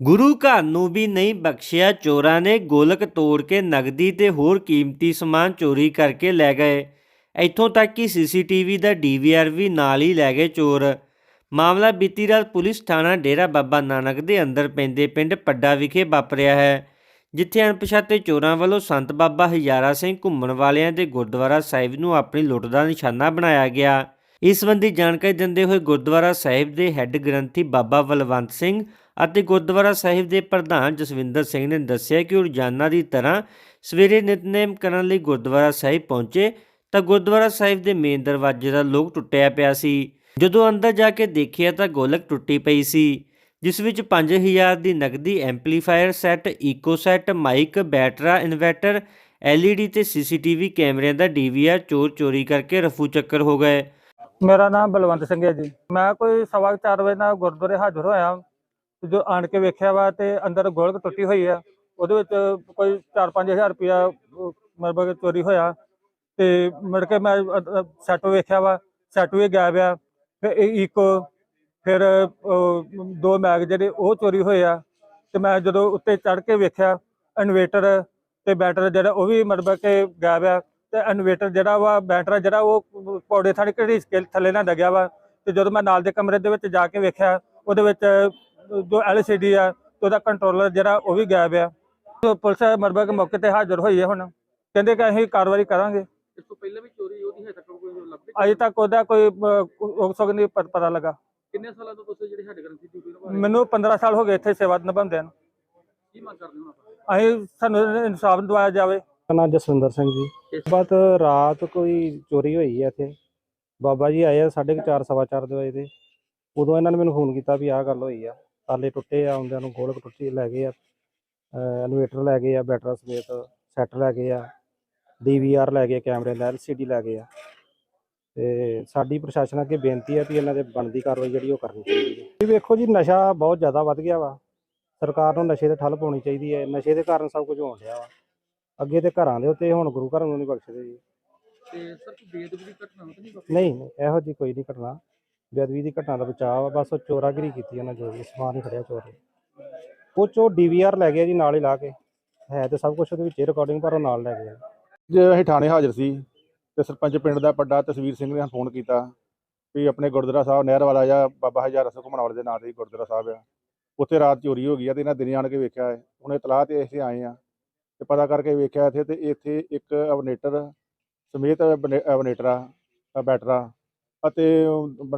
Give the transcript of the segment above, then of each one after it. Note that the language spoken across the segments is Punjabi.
ਗੁਰੂ ਘਰ ਨੂੰ ਵੀ ਨਹੀਂ ਬਖਸ਼ਿਆ, ਚੋਰਾਂ ਨੇ ਗੋਲਕ ਤੋੜ ਕੇ ਨਗਦੀ ਤੇ ਹੋਰ ਕੀਮਤੀ ਸਮਾਨ ਚੋਰੀ ਕਰਕੇ ਲੈ ਗਏ। ਇੱਥੋਂ ਤੱਕ ਕਿ ਸੀਸੀਟੀਵੀ ਦਾ ਡੀਵੀਆਰ ਵੀ ਨਾਲ ਹੀ ਲੈ ਗਏ ਚੋਰ। ਮਾਮਲਾ ਬੀਤੀ ਰਾਤ ਪੁਲਿਸ ਥਾਣਾ ਡੇਰਾ ਬਾਬਾ ਨਾਨਕ ਦੇ ਅੰਦਰ ਪੈਂਦੇ ਪਿੰਡ ਪੱਡਾ ਵਿਖੇ ਵਾਪਰਿਆ ਹੈ, ਜਿੱਥੇ ਅਣਪਛਾਤੇ ਚੋਰਾਂ ਵੱਲੋਂ ਸੰਤ ਬਾਬਾ ਹਜ਼ਾਰਾ ਸਿੰਘ ਘੁੰਮਣ ਵਾਲਿਆਂ ਦੇ ਗੁਰਦੁਆਰਾ ਸਾਹਿਬ ਨੂੰ ਆਪਣੀ ਲੁੱਟ ਦਾ ਨਿਸ਼ਾਨਾ ਬਣਾਇਆ ਗਿਆ। ਇਸ ਸੰਬੰਧੀ ਜਾਣਕਾਰੀ ਦਿੰਦੇ ਹੋਏ ਗੁਰਦੁਆਰਾ ਸਾਹਿਬ ਦੇ ਹੈੱਡ ਗ੍ਰੰਥੀ ਬਾਬਾ ਬਲਵੰਤ ਸਿੰਘ ਅਤੇ ਗੁਰਦੁਆਰਾ ਸਾਹਿਬ ਦੇ ਪ੍ਰਧਾਨ ਜਸਵਿੰਦਰ ਸਿੰਘ ਨੇ ਦੱਸਿਆ ਕਿ ਉਹ ਰੋਜ਼ਾਨਾ ਦੀ ਤਰ੍ਹਾਂ ਸਵੇਰੇ ਨਿਤਨੇਮ ਕਰਨ ਲਈ ਗੁਰਦੁਆਰਾ ਸਾਹਿਬ ਪਹੁੰਚੇ ਤਾਂ ਗੁਰਦੁਆਰਾ ਸਾਹਿਬ ਦੇ ਮੇਨ ਦਰਵਾਜ਼ੇ ਦਾ ਲੋਕ ਟੁੱਟਿਆ ਪਿਆ ਸੀ। ਜਦੋਂ ਅੰਦਰ ਜਾ ਕੇ ਦੇਖਿਆ ਤਾਂ ਗੋਲਕ ਟੁੱਟੀ ਪਈ ਸੀ, ਜਿਸ ਵਿੱਚ 5000 ਦੀ ਨਕਦੀ amplifier set, echo set, mic, ਬੈਟਰਾ inverter LED ਤੇ CCTV ਕੈਮਰਿਆਂ ਦਾ DVR ਚੋਰ ਚੋਰੀ ਕਰਕੇ ਰਫੂ ਚੱਕਰ ਹੋ ਗਏ। ਮੇਰਾ ਨਾਮ ਬਲਵੰਤ ਸਿੰਘ ਹੈ ਜੀ। ਮੈਂ ਕੋਈ ਸਵਾ ਕੁ ਚਾਰ ਵਜੇ ਨਾਲ ਗੁਰਦੁਆਰੇ ਹਾਜ਼ਰ ਹੋਇਆ। ਤੇ ਜੋ ਆਣ ਕੇ ਵੇਖਿਆ ਵਾ ਤੇ ਅੰਦਰ ਗੋਲਕ ਟੁੱਟੀ ਹੋਈ ਆ। ਉਹਦੇ ਵਿੱਚ ਕੋਈ 4-5000 ਰੁਪਇਆ ਮਤਲਬ ਕਿ ਚੋਰੀ ਹੋਇਆ। ਤੇ ਮੁੜ ਕੇ ਮੈਂ ਸੈੱਟ ਵੇਖਿਆ ਵਾ। ਸੈੱਟ ਵੀ ਗਾਇਬ ਆ। ਫਿਰ ਇਹ ਇੱਕ, ਫਿਰ ਦੋ ਮੈਗ ਜਿਹੜੇ ਉਹ ਚੋਰੀ ਹੋਏ ਆ। ਤੇ ਮੈਂ ਜਦੋਂ ਉੱਤੇ ਚੜ ਕੇ ਵੇਖਿਆ, ਇਨਵੇਟਰ ਤੇ ਬੈਟਰ ਜਿਹੜਾ ਉਹ ਵੀ ਮਤਲਬ ਕਿ ਗਾਇਬ ਆ। ਤੇ ਇਨਵੇਟਰ ਜਿਹੜਾ ਵਾ ਬੈਟਰਾ ਜਿਹੜਾ ਉਹ ਪੌੜੇ ਥਾਣੀ ਘੜੀ ਸਕੇਲ ਥੱਲੇ ਨਾ ਡਗਿਆ ਵਾ। ਤੇ ਜਦੋਂ ਮੈਂ ਨਾਲ ਦੇ ਕਮਰੇ ਦੇ ਵਿੱਚ ਜਾ ਕੇ ਵੇਖਿਆ ਉਹਦੇ ਵਿੱਚ ਜੋ LCD ਆ ਤੇ ਉਹਦਾ ਕੰਟਰੋਲਰ ਜਿਹੜਾ ਉਹ ਵੀ ਗਾਇਬ ਆ। ਪੁਲਿਸ ਮਤਲਬ ਕਿ ਮੌਕੇ ਤੇ ਹਾਜ਼ਰ ਹੋਈ ਹੈ ਹੁਣ। ਕਹਿੰਦੇ ਕਿ ਅਸੀਂ ਕਾਰਵਾਈ ਕਰਾਂਗੇ। ਇਸ ਤੋਂ ਪਹਿਲਾਂ ਵੀ ਚੋਰੀ ਉਹਦੀ ਹੈ ਤੱਕ ਕੋਈ ਲੱਭਦੇ ਅਜੇ ਤੱਕ ਉਹਦਾ ਕੋਈ ਵਕਤ ਨਹੀਂ ਪਤਾ ਲੱਗਾ। ਕਿੰਨੇ ਸਾਲਾਂ ਤੋਂ ਤੁਸੀਂ ਜਿਹੜੇ ਸਾਡੇ ਗ੍ਰੰਥੀ ਡਿਊਟੀ? ਮੈਨੂੰ 15 ਸਾਲ ਹੋ ਗਏ ਇੱਥੇ ਸੇਵਾ ਨਿਭਾਉਂਦੇ ਨੂੰ। ਕੀ ਮੰਗ ਕਰਦੇ ਹੋ ਆਪਾਂ? ਅਸੀਂ ਸਾਨੂੰ ਇਨਸਾਫ ਦਿਵਾਇਆ ਜਾਵੇ। ਨਾਮ ਜਸਵਿੰਦਰ ਸਿੰਘ ਜੀ। ਇਸ- ਬਾਤ ਰਾਤ ਕੋਈ ਚੋਰੀ ਹੋਈ ਹੈ ਇੱਥੇ। ਬਾਬਾ ਜੀ ਆਏ ਆ ਸਾਢੇ ਕੁ ਚਾਰ, ਸਵਾ ਚਾਰ ਦੇ ਵਜੇ ਦੇ। ਉਦੋਂ ਇਹਨਾਂ ਨੇ ਮੈਨੂੰ ਫੋਨ ਕੀਤਾ ਵੀ ਆਹ ਗੱਲ ਹੋਈ ਆ। ਤਾਲੇ ਟੁੱਟੇ ਆ, ਆਉਂਦਿਆਂ ਨੂੰ ਗੋਲਕ ਟੁੱਟੀ ਲੈ ਗਏ ਆ। ਇਨਵੇਟਰ ਲੈ ਗਏ ਆ, ਬੈਟਰਾ ਸਮੇਤ ਸੈੱਟ ਲੈ ਗਏ ਆ। ਡੀਵੀਆਰ ਲੈ ਗਏ, ਕੈਮਰੇ ਦਾ ਐਲਸੀਡੀ ਲੈ ਗਏ ਆ। ਤੇ ਸਾਡੀ ਪ੍ਰਸ਼ਾਸਨ ਅੱਗੇ ਬੇਨਤੀ ਹੈ ਵੀ ਇਹਨਾਂ ਦੇ ਬਣਦੀ ਕਾਰਵਾਈ ਜਿਹੜੀ ਉਹ ਕਰਨੀ ਚਾਹੀਦੀ ਹੈ। ਵੀ ਵੇਖੋ ਜੀ, ਨਸ਼ਾ ਬਹੁਤ ਜ਼ਿਆਦਾ ਵੱਧ ਗਿਆ ਵਾ। ਸਰਕਾਰ ਨੂੰ ਨਸ਼ੇ ਤੇ ਠੱਲ ਪਾਉਣੀ ਚਾਹੀਦੀ ਹੈ। ਨਸ਼ੇ ਦੇ ਕਾਰਨ ਸਭ ਕੁਝ ਹੋਣ ਰਿਹਾ ਵਾ। ਅੱਗੇ ਤੇ ਘਰਾਂ ਦੇ ਉੱਤੇ ਹੁਣ ਗੁਰੂ ਘਰਾਂ ਨੂੰ ਨਹੀਂ ਬਖਸ਼ਦੇ ਜੀ। ਤੇ ਸਰ ਕੋਈ ਬੇਦਬੀ ਦੀ ਘਟਨਾ ਤਾਂ ਨਹੀਂ ਵਾਪਰੀ? ਨਹੀਂ ਨਹੀਂ ਇਹੋ ਜੀ ਕੋਈ ਨਹੀਂ ਘਟਨਾ। ਬੇਅਦਬੀ ਦੀ ਘਟਨਾ ਦਾ ਬਚਾਅ ਵਾ ਬਸ ਉਹ ਚੋਰਾਗਿਰੀ ਕੀਤੀ ਉਹਨਾਂ ਜੋ ਵੀ ਸਮਾਨ ਹੀ ਖੜਿਆ ਚੋਰ ਨੇ। ਉਹ ਚੋ ਡੀਵੀਆਰ ਲੈ ਗਿਆ ਜੀ ਨਾਲ ਹੀ ਲਾ ਕੇ। ਹੈ ਤੇ ਸਭ ਕੁਝ ਉਹਦੇ ਵਿੱਚ ਰਿਕਾਰਡਿੰਗ ਪਰ ਉਹ ਨਾਲ ਲੈ ਗਿਆ। ਜੇ ਅਸੀਂ ਥਾਣੇ ਹਾਜ਼ਰ ਸੀ ਤੇ ਸਰਪੰਚ ਪਿੰਡ ਦਾ ਵੱਡਾ ਤਸਵੀਰ ਸਿੰਘ ਨੇ ਸਾਨੂੰ ਫੋਨ ਕੀਤਾ ਵੀ ਆਪਣੇ ਗੁਰਦੁਆਰਾ ਸਾਹਿਬ ਨਹਿਰ ਵਾਲਾ ਜਾਂ ਬਾਬਾ ਹਜ਼ਾਰਾ ਸਿੰਘ ਘੁੰਮਣ ਵਾਲੇ ਦੇ ਨਾਂ ਤੇ ਹੀ ਗੁਰਦੁਆਰਾ ਸਾਹਿਬ ਆ। ਉੱਥੇ ਰਾਤ ਚੋਰੀ ਹੋ ਗਈ ਆ ਤੇ ਇਹਨਾਂ ਦਿਨੇ ਆਣ ਕੇ ਵੇਖਿਆ ਹੈ। ਹੁਣ ਇਤਲਾਹ ਤੇ ਅਸੀਂ ਆਏ ਆ। ਤੇ ਪਤਾ ਕਰਕੇ ਵੇਖਿਆ ਇੱਥੇ ਤੇ ਇੱਥੇ ਇੱਕ ਅਬਨੇਟਰ ਸਮੇਤ ਆ ਬੈਟਰਾ ਅਤੇ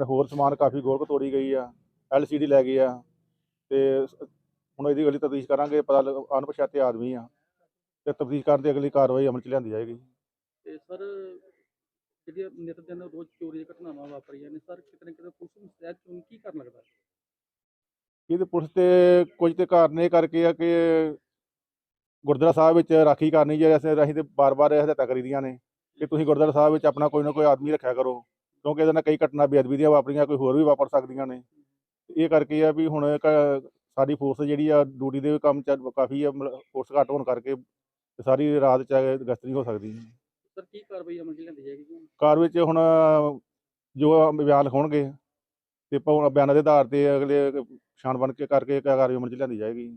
ਹੋਰ ਸਮਾਨ ਕਾਫੀ ਗੋਲਕ ਤੋੜੀ ਗਈ ਆ ਐਲਸੀਡੀ ਲੈ ਗਈ ਆ ਤੇ ਹੁਣ ਇਹਦੀ ਅਗਲੀ ਤਫਤੀਸ਼ ਕਰਾਂਗੇ ਪਤਾ ਅਣਪਛਾਤੇ ਆਦਮੀ ਆ ਤੇ ਤਫਤੀਸ਼ ਕਰਨ ਦੀ ਅਗਲੀ ਕਾਰਵਾਈ ਅਮਲ ਚ ਲਿਆਂਦੀ ਜਾਏਗੀ। ਤੇ ਸਰ ਜਿਹੜੀਆਂ ਨਿਤ ਦਿਨ ਰੋਜ਼ ਚੋਰੀ ਦੀਆਂ ਘਟਨਾਵਾਂ ਵਾਪਰੀਆਂ ਨੇ ਸਰ ਕਿਤੇ ਨਾ ਕਿਤੇ ਪੁਲਿਸ ਨੂੰ ਸਹਿਜ ਚੋਣ ਕੀ ਕਰਨ ਲੱਗਦਾ? ਇਹਦੇ ਪੁਲਿਸ ਤੇ ਕੁਝ ਤੇ ਕਾਰਨ ਇਹ ਕਰਕੇ ਆ ਕਿ ਗੁਰਦੁਆਰਾ ਸਾਹਿਬ ਵਿੱਚ ਰਾਖੀ ਕਰਨੀ ਜੇ ਅਸੀਂ ਅਸੀਂ ਤੇ ਬਾਰ-ਬਾਰ ਇਹ ਹਦਾਇਤਾਂ ਕਰੀਦੀਆਂ ਨੇ ਕਿ ਤੁਸੀਂ ਗੁਰਦੁਆਰਾ ਸਾਹਿਬ ਵਿੱਚ ਆਪਣਾ ਕੋਈ ਨਾ ਕੋਈ ਆਦਮੀ ਰੱਖਿਆ ਕਰੋ ਕਿਉਂਕਿ ਇਹਦੇ ਨਾਲ ਕਈ ਘਟਨਾ ਬੇਅਦਬੀ ਦੀਆਂ ਵਾਪਰੀਆਂ ਕੋਈ ਹੋਰ ਵੀ ਵਾਪਰ ਸਕਦੀਆਂ ਨੇ। ਇਹ ਕਰਕੇ ਆ ਵੀ ਹੁਣ ਸਾਡੀ ਫੋਰਸ ਜਿਹੜੀ ਆ ਡਿਊਟੀ ਦੇ ਕੰਮ ਚ ਕਾਫੀ ਆ ਫੋਰਸ ਘੱਟ ਹੋਣ ਕਰਕੇ ਸਾਰੀ ਰਾਤ ਚ ਗਸ਼ਤ ਨਹੀਂ ਹੋ ਸਕਦੀ। ਸਰ ਕੀ ਕਾਰਵਾਈ ਅਮਲ ਚ ਲਿਆਂਦੀ ਜਾਏਗੀ? ਕਾਰ ਵਿੱਚ ਹੁਣ ਜੋ ਬਿਆਨ ਲਿਖਾਉਣਗੇ ਤੇ ਬਿਆਨਾਂ ਦੇ ਆਧਾਰ ਤੇ ਅਗਲੇ ਛਾਣ ਬਣ ਕੇ ਕਰਕੇ ਕਾਰਵਾਈ ਅਮਲ ਚ ਲਿਆਂਦੀ ਜਾਏਗੀ।